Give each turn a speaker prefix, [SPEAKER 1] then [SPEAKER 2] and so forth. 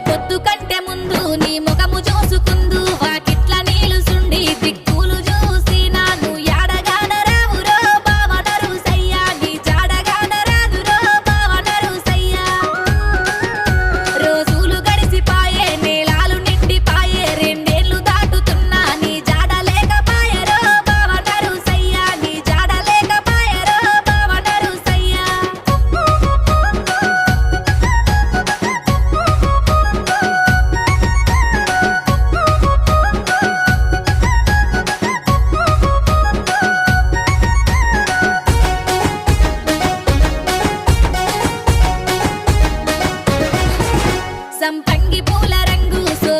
[SPEAKER 1] పొద్దు కంటే కోసం పంగి పూల రంగు సో